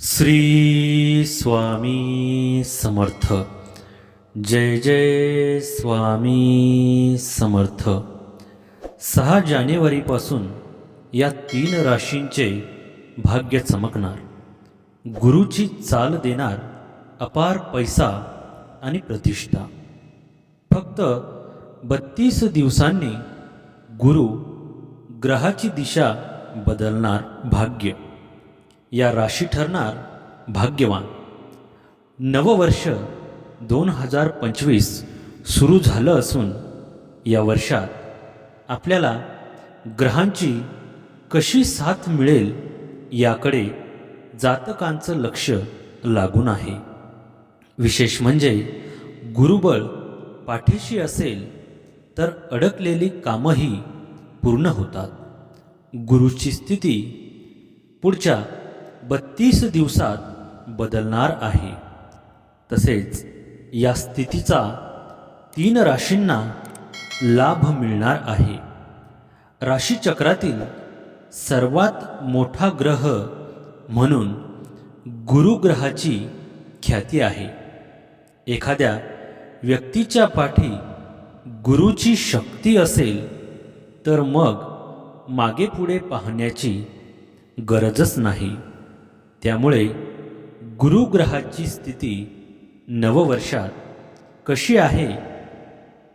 श्री स्वामी समर्थ. जय जय स्वामी समर्थ. सहा जानेवारीपासून या तीन राशींचे भाग्य चमकणार. गुरुची चाल देणार अपार पैसा आणि प्रतिष्ठा. फक्त बत्तीस दिवसांनी गुरु ग्रहाची दिशा बदलणार भाग्य. या राशी ठरणार भाग्यवान. नववर्ष दोन हजार पंचवीस सुरू झालं असून या वर्षात आपल्याला ग्रहांची कशी साथ मिळेल याकडे जातकांचं लक्ष लागून आहे. विशेष म्हणजे गुरुबळ पाठीशी असेल तर अडकलेली कामंही पूर्ण होतात. गुरुची स्थिती पुढच्या बत्तीस दिवसात बदलणार आहे. तसेच या स्थितीचा तीन राशींना लाभ मिळणार आहे. राशीचक्रातील सर्वात मोठा ग्रह म्हणून गुरुग्रहाची ख्याती आहे. एखाद्या व्यक्तीच्या पाठी गुरुची शक्ती असेल तर मग मागे पुढे पाहण्याची गरजच नाही. त्यामुळे गुरुग्रहाची स्थिती नववर्षात कशी आहे?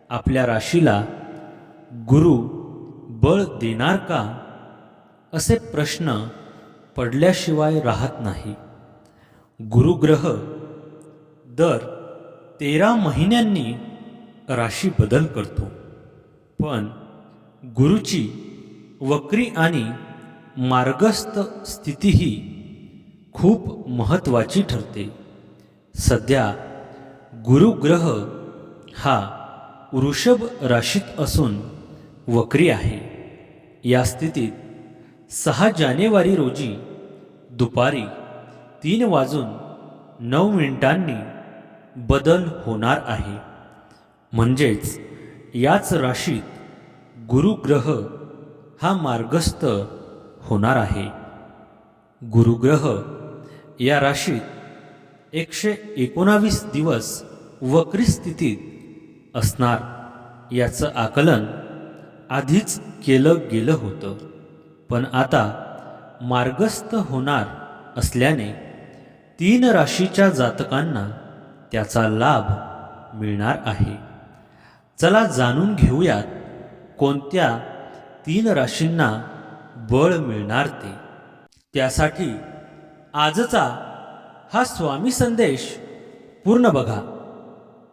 आपल्या राशीला गुरु बळ देणार का? असे प्रश्न पडल्याशिवाय राहत नाही. गुरुग्रह दर तेरा महिन्यांनी राशी बदल करतो. पण गुरुची वक्री आणि मार्गस्थ स्थितीही खूप महत्त्वाची ठरते. सध्या गुरुग्रह हा वृषभ राशीत असून वक्री आहे. या स्थितीत सहा जानेवारी रोजी दुपारी तीन वाजून नऊ मिनिटांनी बदल होणार आहे. म्हणजेच याच राशीत गुरुग्रह हा मार्गस्थ होणार आहे. गुरुग्रह या राशीत एकशे एकोणावीस दिवस वक्री स्थितीत असणार. याचं आकलन आधीच केलं गेलं होतं. पण आता मार्गस्थ होणार असल्याने तीन राशीच्या जातकांना त्याचा लाभ मिळणार आहे. चला जाणून घेऊयात कोणत्या तीन राशींना बळ मिळणार ते. त्यासाठी आजचा हा स्वामी संदेश पूर्ण बघा.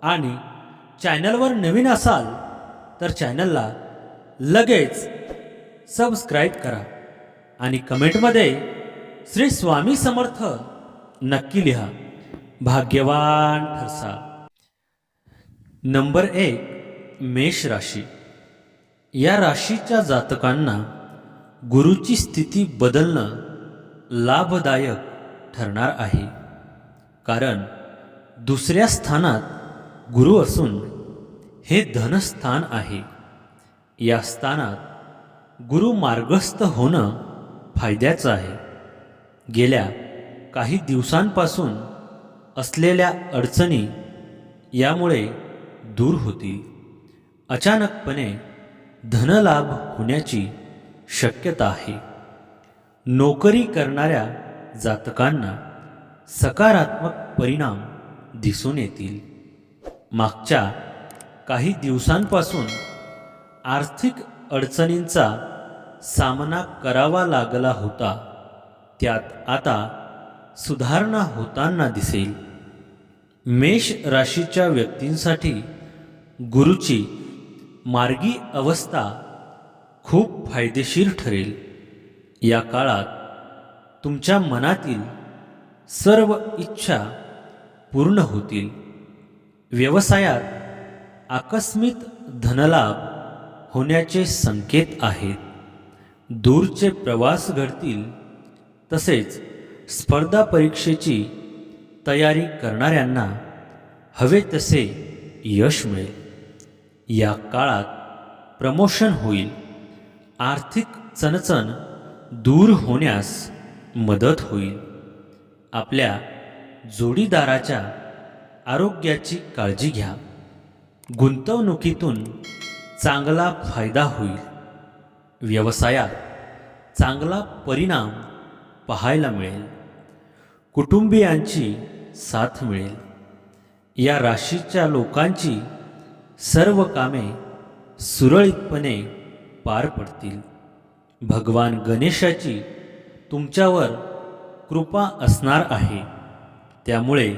आणि चॅनलवर नवीन असाल तर चॅनलला लगेच सबस्क्राईब करा. आणि कमेंटमध्ये श्री स्वामी समर्थ नक्की लिहा. भाग्यवान ठरसा. नंबर एक मेष राशी. या राशीच्या जातकांना गुरुची स्थिती बदलणं लाभदायक ठरणार आहे. कारण दुसऱ्या स्थानात गुरु असून हे धनस्थान आहे. या स्थानात गुरु मार्गस्थ होणं फायद्याचं आहे. गेल्या काही दिवसांपासून असलेल्या अडचणी यामुळे दूर होतील अचानकपणे धनलाभ होण्याची शक्यता आहे. नोकरी करणाऱ्या जातकांना सकारात्मक परिणाम दिसून येतील. मागच्या काही दिवसांपासून आर्थिक अडचणींचा सामना करावा लागला होता. त्यात आता सुधारणा होताना दिसेल. मेष राशीच्या व्यक्तींसाठी गुरुची मार्गी अवस्था खूप फायदेशीर ठरेल. या काळात तुमच्या मनातील सर्व इच्छा पूर्ण होतील. व्यवसायात आकस्मित धनलाभ होण्याचे संकेत आहेत. दूरचे प्रवास घडतील तसेच स्पर्धा परीक्षेची तयारी करणाऱ्यांना हवे तसे यश मिळेल. या काळात प्रमोशन होईल. आर्थिक चणचण दूर होण्यास मदत होईल. आपल्या जोडीदाराच्या आरोग्याची काळजी घ्या. गुंतवणुकीतून चांगला फायदा होईल. व्यवसायात चांगला परिणाम पाहायला मिळेल. कुटुंबियांची साथ मिळेल. या राशीच्या लोकांची सर्व कामे सुरळीतपणे पार पडतील. भगवान गणेशाची तुमच्यावर कृपा असणार आहे. त्यामुळे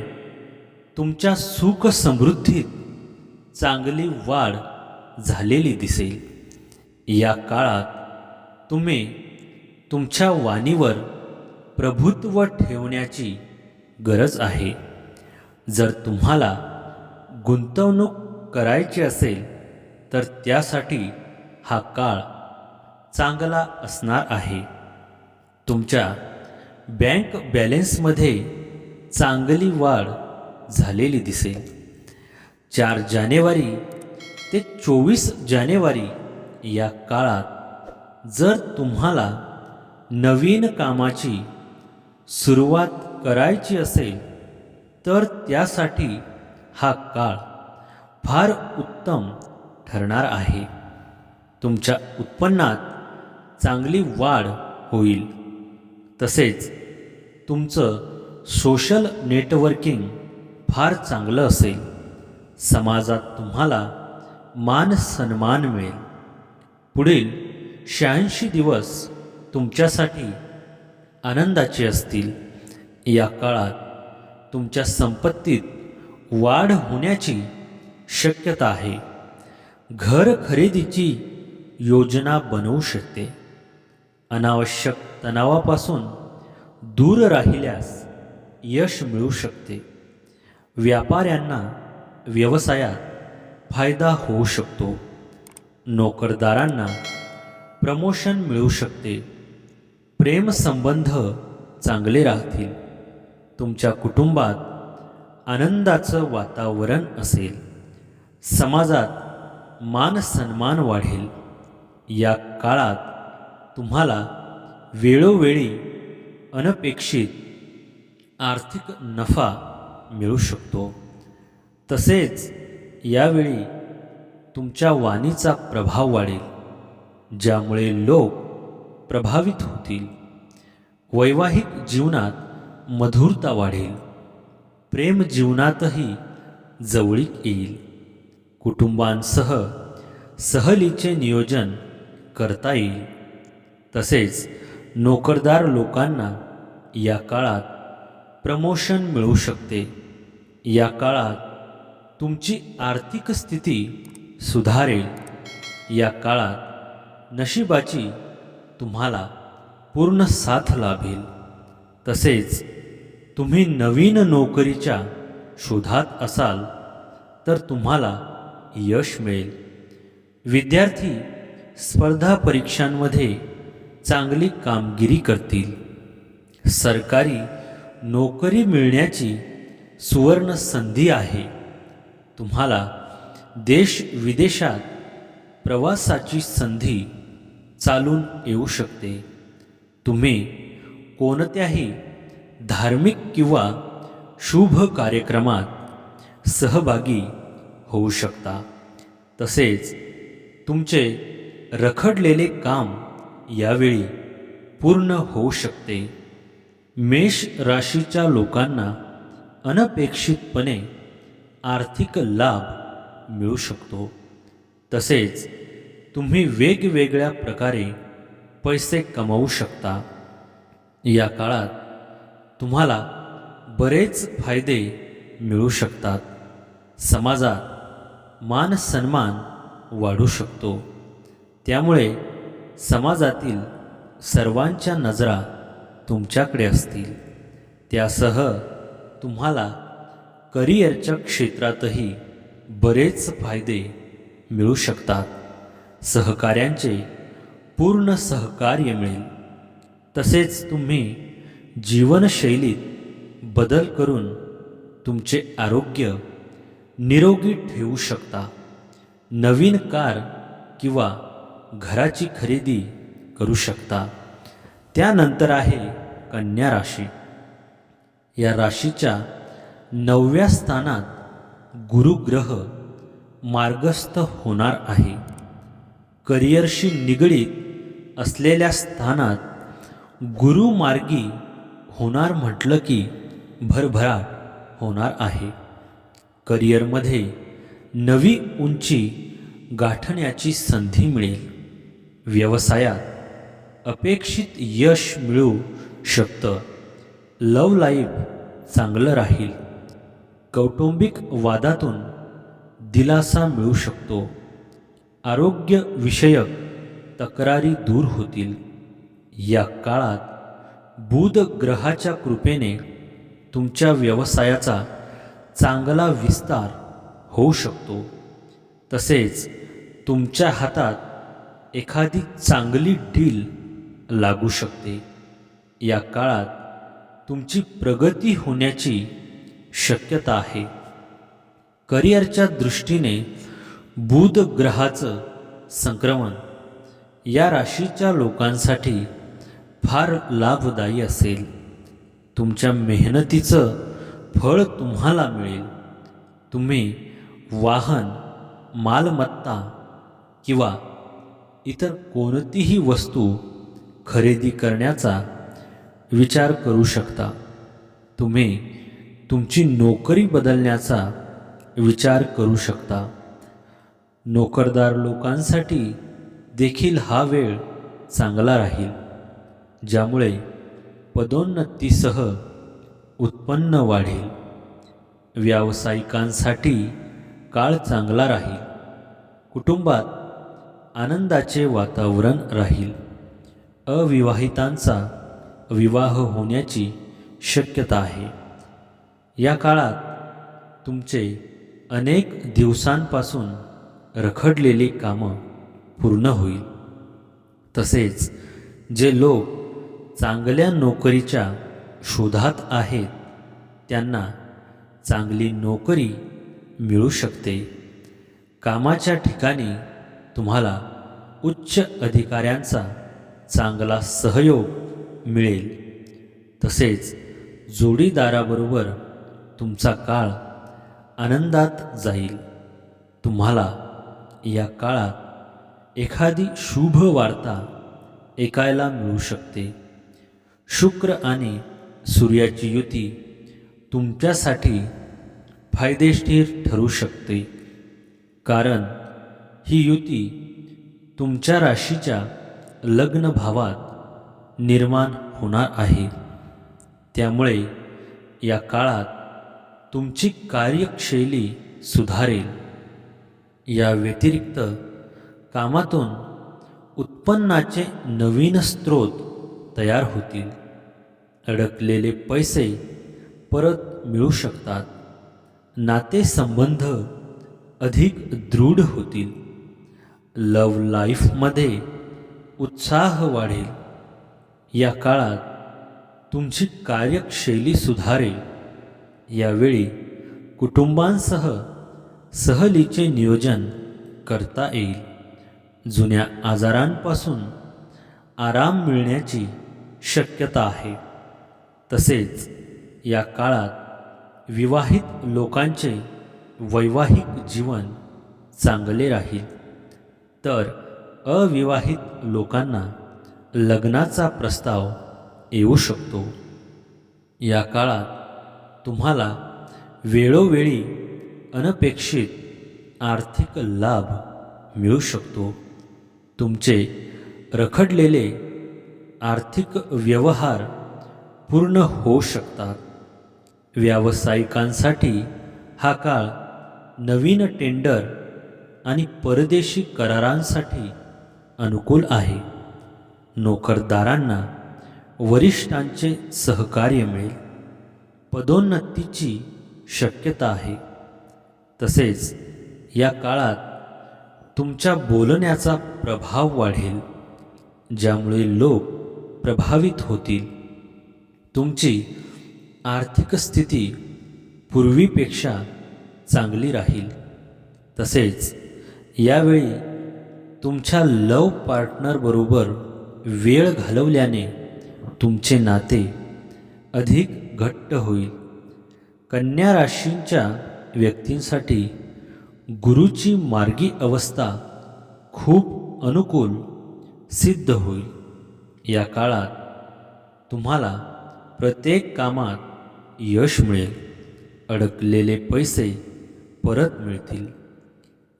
तुमच्या सुख समृद्धीत चांगली वाढ झालेली दिसेल. या काळात तुम्ही तुमच्या वाणीवर प्रभुत्व ठेवण्याची गरज आहे. जर तुम्हाला गुंतवणूक करायची असेल तर त्यासाठी हा काळ चांगला असणार आहे. तुमच्या बँक बॅलेन्समध्ये चांगली वाढ झालेली दिसेल. चार जानेवारी ते चोवीस जानेवारी या काळात जर तुम्हाला नवीन कामाची सुरुवात करायची असेल तर त्यासाठी हा काळ फार उत्तम ठरणार आहे. तुमच्या उत्पन्नात चांगली वाढ होईल. तसेच तुमचं सोशल नेटवर्किंग फार चांगलं असेल. समाजात तुम्हाला मान सन्मान मिळेल. पुढील शहाऐंशी दिवस तुमच्यासाठी आनंदाचे असतील. या काळात तुमच्या संपत्तीत वाढ होण्याची शक्यता आहे. घर खरेदीची योजना बनवू शकते. अनावश्यक तणावापासून दूर राहिल्यास यश मिळू शकते. व्यापाऱ्यांना व्यवसायात फायदा होऊ शकतो. नोकरदारांना प्रमोशन मिळू शकते. प्रेमसंबंध चांगले राहतील. तुमच्या कुटुंबात आनंदाचं वातावरण असेल. समाजात मान सन्मान वाढेल. या काळात तुम्हाला वेळोवेळी अनपेक्षित आर्थिक नफा मिळू शकतो. तसेच यावेळी तुमच्या वाणीचा प्रभाव वाढेल ज्यामुळे लोक प्रभावित होतील. वैवाहिक जीवनात मधुरता वाढेल प्रेम जीवनातही जवळीक येईल. कुटुंबांसह सहलीचे नियोजन करता येईल. तसेच नोकरदार लोकांना या काळात प्रमोशन मिळू शकते. या काळात तुमची आर्थिक स्थिती सुधारेल. या काळात नशिबाची तुम्हाला पूर्ण साथ लाभेल. तसेच तुम्ही नवीन नोकरीच्या शोधात असाल तर तुम्हाला यश मिळेल. विद्यार्थी स्पर्धा परीक्षांमध्ये चांगली कामगिरी करतील. सरकारी नोकरी मिळण्याची सुवर्ण संधी आहे. तुम्हाला देश विदेशात प्रवासाची संधी चालून येऊ शकते. तुम्ही कोणत्याही धार्मिक किंवा शुभ कार्यक्रमात सहभागी होऊ शकता. तसेच तुमचे रखडलेले काम यावेळी पूर्ण होऊ शकते. मेष राशीच्या लोकांना अनपेक्षितपणे आर्थिक लाभ मिळू शकतो. तसेच तुम्ही वेगवेगळ्या प्रकारे पैसे कमावू शकता. या काळात तुम्हाला बरेच फायदे मिळू शकतात. समाजात मान सन्मान वाढू शकतो. त्यामुळे समाजातील सर्वांच्या नजरा तुमच्याकडे असतील. त्यासह तुम्हाला करिअरच्या क्षेत्रातही बरेच फायदे मिळू शकतात. सहकार्यांचे पूर्ण सहकार्य मिळेल. तसेच तुम्ही जीवनशैलीत बदल करून तुमचे आरोग्य निरोगी ठेवू शकता. नवीन कार किंवा घराची खरेदी करू शकता. त्यानंतर आहे कन्या राशी. या राशीच्या नवव्या स्थानात गुरुग्रह मार्गस्थ होणार आहे. करिअरशी निगडीत असलेल्या स्थानात गुरुमार्गी होणार म्हटलं की भरभराट होणार आहे. करिअरमध्ये नवी उंची गाठण्याची संधी मिळेल. व्यवसायात अपेक्षित यश मिळू शकतं. लव लाईफ चांगलं राहील. कौटुंबिक वादातून दिलासा मिळू शकतो. आरोग्यविषयक तक्रारी दूर होतील. या काळात बुध ग्रहाच्या कृपेने तुमच्या व्यवसायाचा चांगला विस्तार होऊ शकतो. तसेच तुमच्या हातात एखादी चांगली डील लागू शकते. या काळात तुमची प्रगती होण्याची शक्यता आहे. करिअरच्या दृष्टीने बुध ग्रहाचं संक्रमण या राशीच्या लोकांसाठी फार लाभदायी असेल. तुमच्या मेहनतीचं फळ तुम्हाला मिळेल. तुम्ही वाहन मालमत्ता किंवा इतर कोणतीही वस्तू खरेदी करण्याचा विचार करू शकता. तुम्ही तुमची नोकरी बदलण्याचा विचार करू शकता. नोकरदार लोकांसाठी देखील हा वेळ चांगला राहील ज्यामुळे पदोन्नतीसह उत्पन्न वाढेल. व्यावसायिकांसाठी काळ चांगला राहील. कुटुंबात आनंदाचे वातावरण राहील. अविवाहितांचा विवाह होण्याची शक्यता आहे. या काळात तुमचे अनेक दिवसांपासून रखडलेली कामं पूर्ण होईल. तसेच जे लोक चांगल्या नोकरीच्या शोधात आहेत त्यांना चांगली नोकरी मिळू शकते. कामाच्या ठिकाणी तुम्हाला उच्च अधिकाऱ्यांचा चांगला सहयोग मिळेल. तसेच जोडीदाराबरोबर तुमचा काळ आनंदात जाईल. तुम्हाला या काळात एखादी शुभ वार्ता ऐकायला मिळू शकते. शुक्र आणि सूर्याची युती तुमच्यासाठी फायदेशीर ठरू शकते. कारण ही युती तुमच्या राशीच्या लग्न भावात निर्माण होणार आहे. त्यामुळे या काळात तुमची कार्यशैली सुधारेल. या व्यतिरिक्त कामातून उत्पन्नाचे नवीन स्रोत तयार होतील. अडकलेले पैसे परत मिळू शकतात. नातेसंबंध अधिक दृढ होतील. लव लाईफमध्ये उत्साह वाढेल. या काळात तुमची कार्यशैली सुधारेल. यावेळी कुटुंबांसह सहलीचे नियोजन करता येईल. जुन्या आजारांपासून आराम मिळण्याची शक्यता आहे. तसेच या काळात विवाहित लोकांचे वैवाहिक जीवन चांगले राहील. तर अविवाहित लोकांना लग्नाचा प्रस्ताव येऊ शकतो. या काळात तुम्हाला वेळोवेळी अनपेक्षित आर्थिक लाभ मिळू शकतो. तुमचे रखडलेले आर्थिक व्यवहार पूर्ण होऊ शकतात. व्यावसायिकांसाठी हा काळ नवीन टेंडर आणि परदेशी करारांसाठी अनुकूल आहे. नोकरदारांना वरिष्ठांचे सहकार्य मिळेल. पदोन्नतीची शक्यता आहे. तसेच या काळात तुमच्या बोलण्याचा प्रभाव वाढेल ज्यामुळे लोक प्रभावित होतील. तुमची आर्थिक स्थिती पूर्वीपेक्षा चांगली राहील. तसेच यावेळी तुमच्या लव पार्टनरबरोबर वेळ घालवल्याने तुमचे नाते अधिक घट्ट होईल. कन्या राशींच्या व्यक्तींसाठी गुरुची मार्गी अवस्था खूप अनुकूल सिद्ध होईल. या काळात तुम्हाला प्रत्येक कामात यश मिळेल. अडकलेले पैसे परत मिळतील.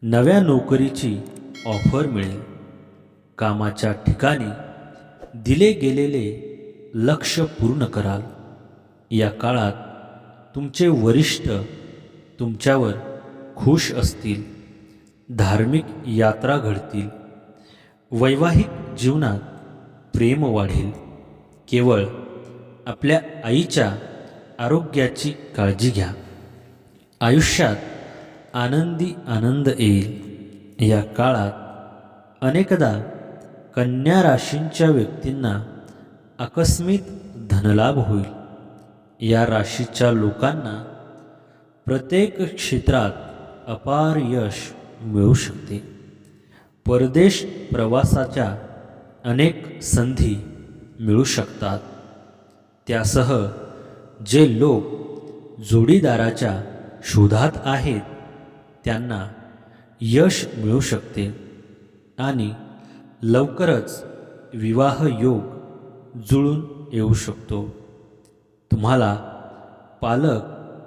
नव्या नोकरीची ऑफर मिळेल. कामाच्या ठिकाणी दिले गेलेले लक्ष पूर्ण कराल. या काळात तुमचे वरिष्ठ तुमच्यावर खुश असतील धार्मिक यात्रा घडतील वैवाहिक जीवनात प्रेम वाढेल. केवळ आपल्या आईच्या आरोग्याची काळजी घ्या. आयुष्यात आनंदी आनंद येईल. या काळात अनेकदा कन्या राशींच्या व्यक्तींना आकस्मित धनलाभ होईल. या राशीच्या लोकांना प्रत्येक क्षेत्रात अपार यश मिळू शकते. परदेश प्रवासाच्या अनेक संधी मिळू शकतात. त्यासह जे लोक जोडीदाराच्या शोधात आहेत त्यांना यश मिळू शकते. आणि लवकरच विवाह योग जुळून येऊ शकतो. तुम्हाला पालक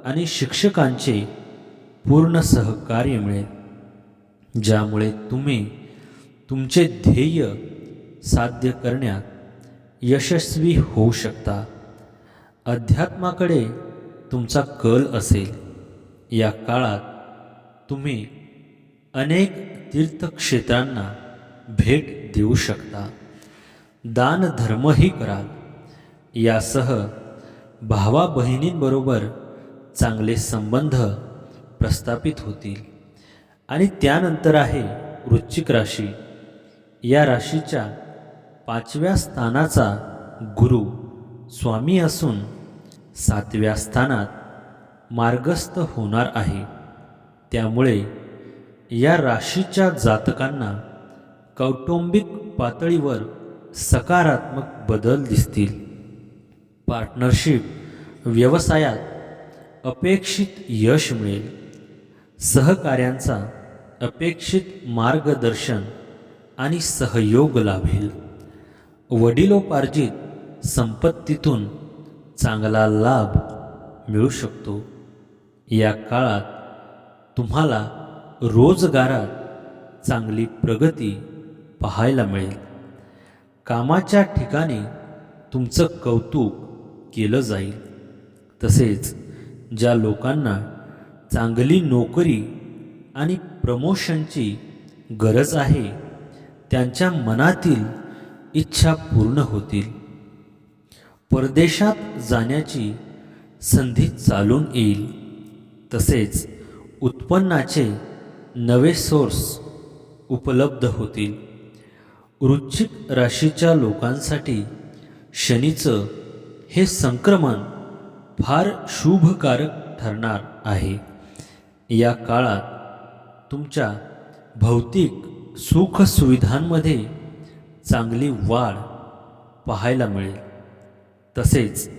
आणि शिक्षकांचे पूर्ण सहकार्य मिळेल ज्यामुळे तुम्ही तुमचे ध्येय साध्य करण्यात यशस्वी होऊ शकता. अध्यात्माकडे तुमचा कल असेल. या काळात तुम्ही अनेक तीर्थक्षेत्रांना भेट देऊ शकता. दान धर्मही कराल. यासह भावा बहिणींबरोबर चांगले संबंध प्रस्थापित होतील. आणि त्यानंतर आहे वृश्चिक राशी. या राशीच्या पाचव्या स्थानाचा गुरु स्वामी असून सातव्या स्थानात मार्गस्थ होणार आहे. त्यामुळे या राशीच्या जातकांना कौटुंबिक पातळीवर सकारात्मक बदल दिसतील. पार्टनरशिप व्यवसायात अपेक्षित यश मिळेल. सहकार्यांचा अपेक्षित मार्गदर्शन आणि सहयोग लाभेल. वडिलोपार्जित संपत्तीतून चांगला लाभ मिळू शकतो. या काळात तुम्हाला रोजगारात चांगली प्रगती पाहायला मिळेल. कामाच्या ठिकाणी तुमचं कौतुक केलं जाईल. तसेच ज्या लोकांना चांगली नोकरी आणि प्रमोशनची गरज आहे त्यांच्या मनातील इच्छा पूर्ण होतील. परदेशात जाण्याची संधी चालून येईल. तसेच उत्पन्नाचे नवे सोर्स उपलब्ध होतील. वृश्चिक राशीच्या लोकांसाठी शनीचं हे संक्रमण फार शुभकारक ठरणार आहे. या काळात तुमच्या भौतिक सुखसुविधांमध्ये चांगली वाढ पाहायला मिळेल. तसेच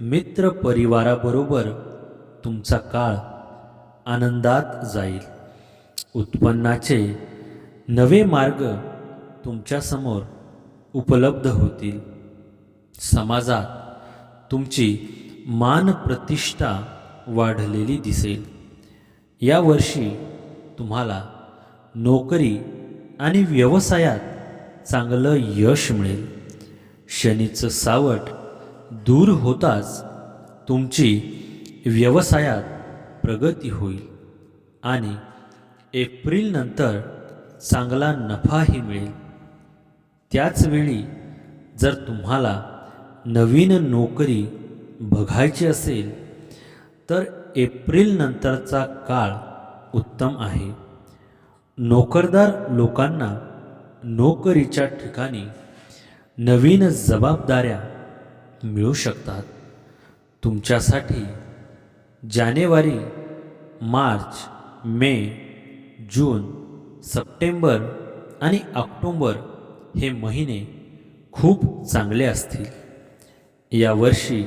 मित्र परिवाराबरोबर तुमचा काळ आनंदात जाईल. उत्पन्नाचे नवे मार्ग तुमच्यासमोर उपलब्ध होतील. समाजात तुमची मान प्रतिष्ठा वाढलेली दिसेल. यावर्षी तुम्हाला नोकरी आणि व्यवसायात चांगलं यश मिळेल. शनीचं सावट दूर होताच तुमची व्यवसायात प्रगती होईल. आणि एप्रिलनंतर चांगला नफाही मिळेल. त्याचवेळी जर तुम्हाला नवीन नोकरी बघायची असेल तर एप्रिलनंतरचा काळ उत्तम आहे. नोकरदार लोकांना नोकरीच्या ठिकाणी नवीन जबाबदाऱ्या मिळू शकतात. तुमच्यासाठी जानेवारी मार्च मे जून सप्टेंबर आणि ऑक्टोंबर हे महिने खूप चांगले असतील. यावर्षी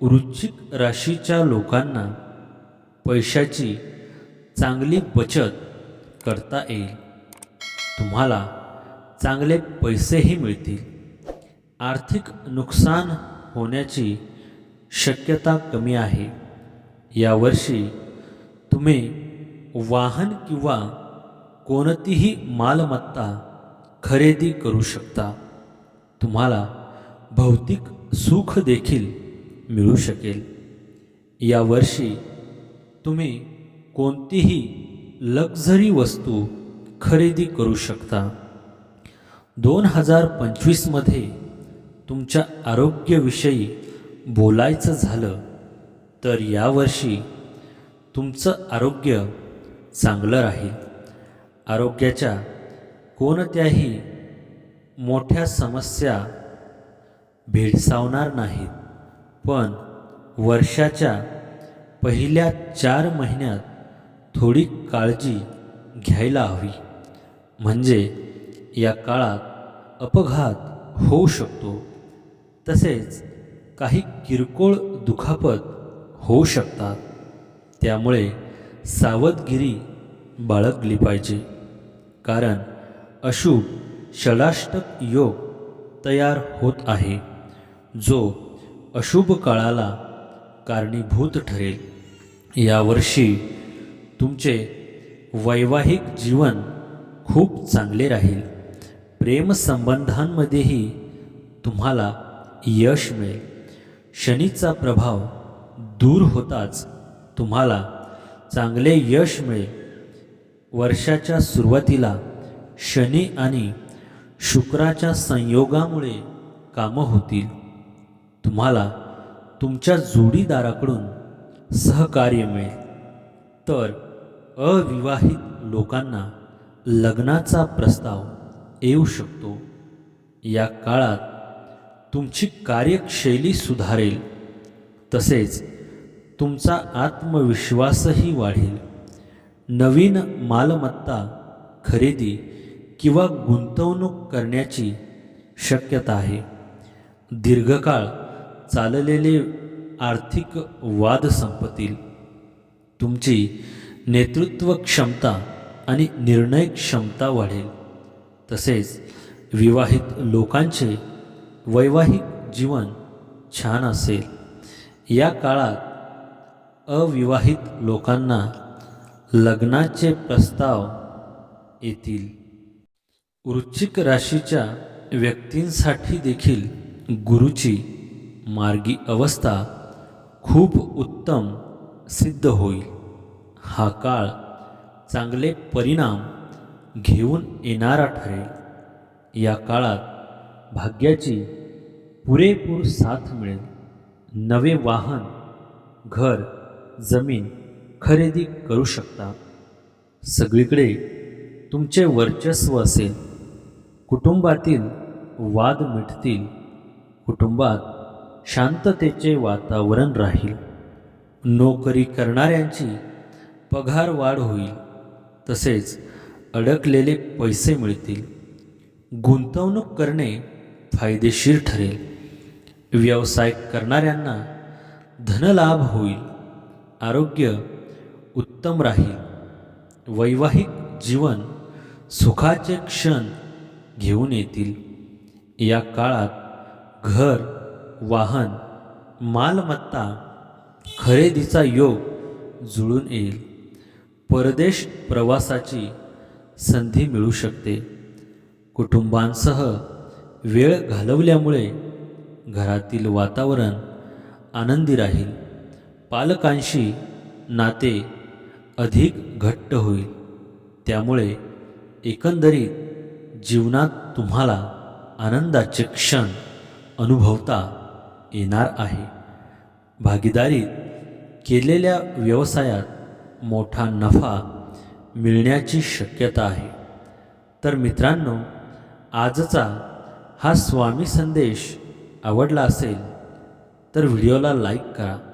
वृश्चिक राशीच्या लोकांना पैशाची चांगली बचत करता येईल. तुम्हाला चांगले पैसेही मिळतील. आर्थिक नुकसान होण्याची शक्यता कमी आहे. यावर्षी तुम्ही वाहन किंवा कोणतीही मालमत्ता खरेदी करू शकता. तुम्हाला भौतिक सुख देखील मिळू शकेल. यावर्षी तुम्ही कोणतीही लक्झरी वस्तू खरेदी करू शकता. दोन हजार पंचवीसमध्ये तुमच्या आरोग्यविषयी बोलायचं झालं तर यावर्षी तुमचं आरोग्य चांगलं राहील. आरोग्याच्या कोणत्याही मोठ्या समस्या भेडसावणार नाहीत. पण वर्षाच्या पहिल्या चार महिन्यात थोडी काळजी घ्यायला हवी. म्हणजे या काळात अपघात होऊ शकतो. तसेच काही किरकोळ दुखापत होऊ शकतात. त्यामुळे सावधगिरी बाळगली पाहिजे. कारण अशुभ षडाष्टक योग तयार होत आहे जो अशुभ काळाला कारणीभूत ठरेल. यावर्षी तुमचे वैवाहिक जीवन खूप चांगले राहील. प्रेमसंबंधांमध्येही तुम्हाला यश मिळेल. शनीचा प्रभाव दूर होताच तुम्हाला चांगले यश मिळेल. वर्षाच्या सुरुवातीला शनी आणि शुक्राच्या संयोगामुळे कामं होतील. तुम्हाला तुमच्या जोडीदाराकडून सहकार्य मिळेल. तर अविवाहित लोकांना लग्नाचा प्रस्ताव येऊ शकतो. या काळात तुमची कार्यशैली सुधारेल. तसेच तुमचा आत्मविश्वासही वाढेल. नवीन मालमत्ता खरेदी किंवा गुंतवणूक करण्याची शक्यता आहे. दीर्घकाळ चाललेले आर्थिक वाद संपतील तुमची नेतृत्व क्षमता आणि निर्णय क्षमता वाढेल. तसेच विवाहित लोकांचे वैवाहिक जीवन छान असेल. या काळात अविवाहित लोकांना लग्नाचे प्रस्ताव येतील. वृश्चिक राशीच्या व्यक्तींसाठी देखील गुरुची मार्गी अवस्था खूप उत्तम सिद्ध होईल. हा काळ चांगले परिणाम घेऊन येणारा ठरेल. या काळात भाग्याची पुरेपूर साथ मिळेल. नवे वाहन घर जमीन खरेदी करू शकता सगळीकडे तुमचे वर्चस्व असेल. कुटुंबातील वाद मिटतील. कुटुंबात शांततेचे वातावरण राहील. नोकरी करणाऱ्यांची पगार वाढ होईल. तसेच अडकलेले पैसे मिळतील. गुंतवणूक करणे फायदेशीर ठरेल. व्यवसाय करणाऱ्यांना धनलाभ होईल. आरोग्य उत्तम राहील. वैवाहिक जीवन सुखाचे क्षण घेऊन येतील. या काळात घर वाहन मालमत्ता खरेदीचा योग जुळून येईल. परदेश प्रवासाची संधी मिळू शकते. कुटुंबांसह वेळ घालवल्यामुळे घरातील वातावरण आनंदी राहील. पालकांशी नाते अधिक घट्ट होईल. त्यामुळे एकंदरीत जीवनात तुम्हाला आनंदाचे क्षण अनुभवता येणार आहे. भागीदारीत केलेल्या व्यवसायात मोठा नफा मिळण्याची शक्यता आहे. तर मित्रांनो आजचा हा स्वामी संदेश आवडला असेल तर व्हिडिओला लाईक करा.